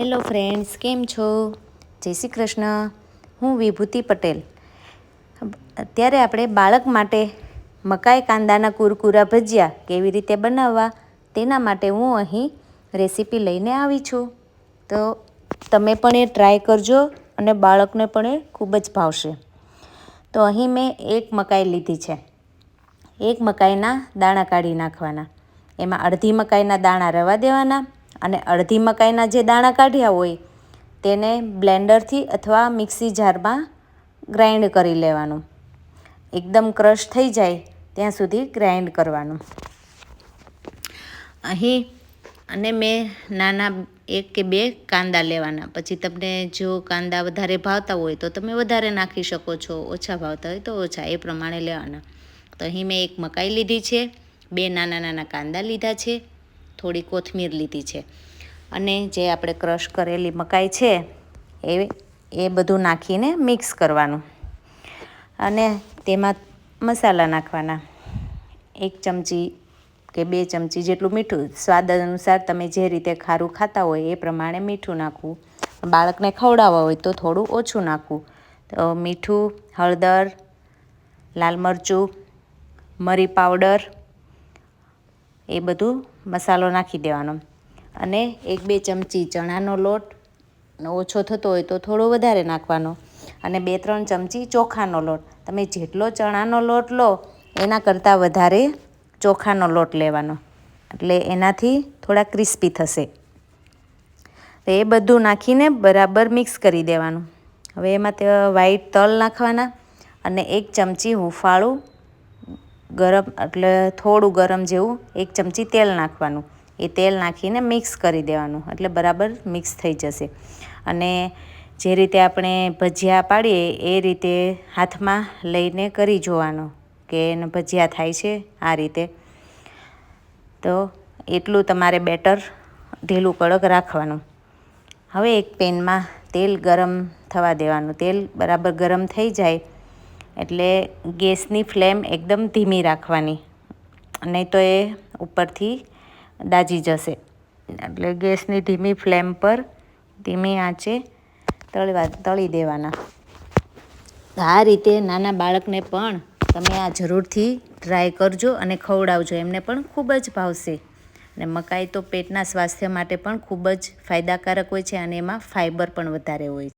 Hello friends, કેમ છો? જય શ્રી કૃષ્ણ. હું વિભૂતિ પટેલ. અત્યારે આપણે બાળક માટે મકાઈ કાંદાના કુરકુરા ભજીયા કેવી રીતે બનાવવા તેના માટે હું અહીં રેસીપી લઈને આવી છું. તો તમે પણ એ ટ્રાય કરજો અને બાળકને પણ એ ખૂબ જ ભાવશે. તો અહીં મેં એક મકાઈ લીધી છે. એક મકાઈના દાણા કાઢી નાખવાના. એમાં અડધી મકાઈના દાણા રવા દેવાના. અને અડધી મકાઈના જે દાણા કાઢ્યા હોય, તેને બ્લેન્ડરથી અથવા મિક્સી જારમાં ગ્રાઇન્ડ કરી લેવાનું. એકદમ ક્રશ થઈ જાય ત્યાં સુધી ગ્રાઇન્ડ કરવાનું. અહીં અને મેં નાના એક કે બે કાંદા લેવાના. પછી તમને જો કાંદા વધારે ભાવતા હોય તો તમે વધારે નાખી શકો છો, ઓછા ભાવતા હોય તો ઓછા, એ પ્રમાણે લેવાના. તો અહીં મેં એક મકાઈ લીધી છે, બે નાના નાના કાંદા લીધા છે. થોડી કોથમીર લીધી છે. અને જે આપણે ક્રશ કરેલી મકાઈ છે, એ એ બધું નાખીને મિક્સ કરવાનું. અને તેમાં મસાલા નાખવાના. એક ચમચી કે બે ચમચી જેટલું મીઠું. સ્વાદ અનુસાર તમે જે રીતે ખારું ખાતા હોય એ પ્રમાણે મીઠું નાખવું. બાળકને ખવડાવવા હોય તો થોડું ઓછું નાખવું. તો મીઠું, હળદર, લાલ મરચું, મરી પાવડર, એ બધું મસાલો નાખી દેવાનો. અને એક બે ચમચી ચણાનો લોટ ઓછો થતો હોય તો થોડો વધારે નાખવાનો. અને બે ત્રણ ચમચી ચોખાનો લોટ. તમે જેટલો ચણાનો લોટ લો, એના કરતાં વધારે ચોખાનો લોટ લેવાનો. એટલે એનાથી થોડા ક્રિસ્પી થશે. તો એ બધું નાખીને બરાબર મિક્સ કરી દેવાનું. હવે એમાં તે વ્હાઈટ તલ નાખવાના અને એક ચમચી હુંફાળું ગરમ, એટલે થોડું ગરમ જેવું એક ચમચી તેલ નાખવાનું. એ તેલ નાખીને મિક્સ કરી દેવાનું, એટલે બરાબર મિક્સ થઈ જશે. અને જે રીતે આપણે ભજીયા પાડીએ, એ રીતે હાથમાં લઈને કરી જોવાનું કે એને ભજીયા થાય છે આ રીતે. તો એટલું તમારે બેટર ઢીલું કડક રાખવાનું. હવે એક પેનમાં તેલ ગરમ થવા દેવાનું. તેલ બરાબર ગરમ થઈ જાય. એટલે ગેસની ફ્લેમ એકદમ ધીમી રાખવાની. નહીં તો એ ઉપરથી દાજી જશે. એટલે ગેસની ધીમી ફ્લેમ પર ધીમી આંચે તળવા, તળી દેવાના. આ રીતે નાના બાળકને પણ તમે આ જરૂરથી ટ્રાય કરજો અને ખવડાવજો. એમને પણ ખૂબ જ ભાવશે. અને મકાઈ તો પેટના સ્વાસ્થ્ય માટે પણ ખૂબ જ ફાયદાકારક હોય છે અને એમાં ફાઇબર પણ વધારે હોય છે.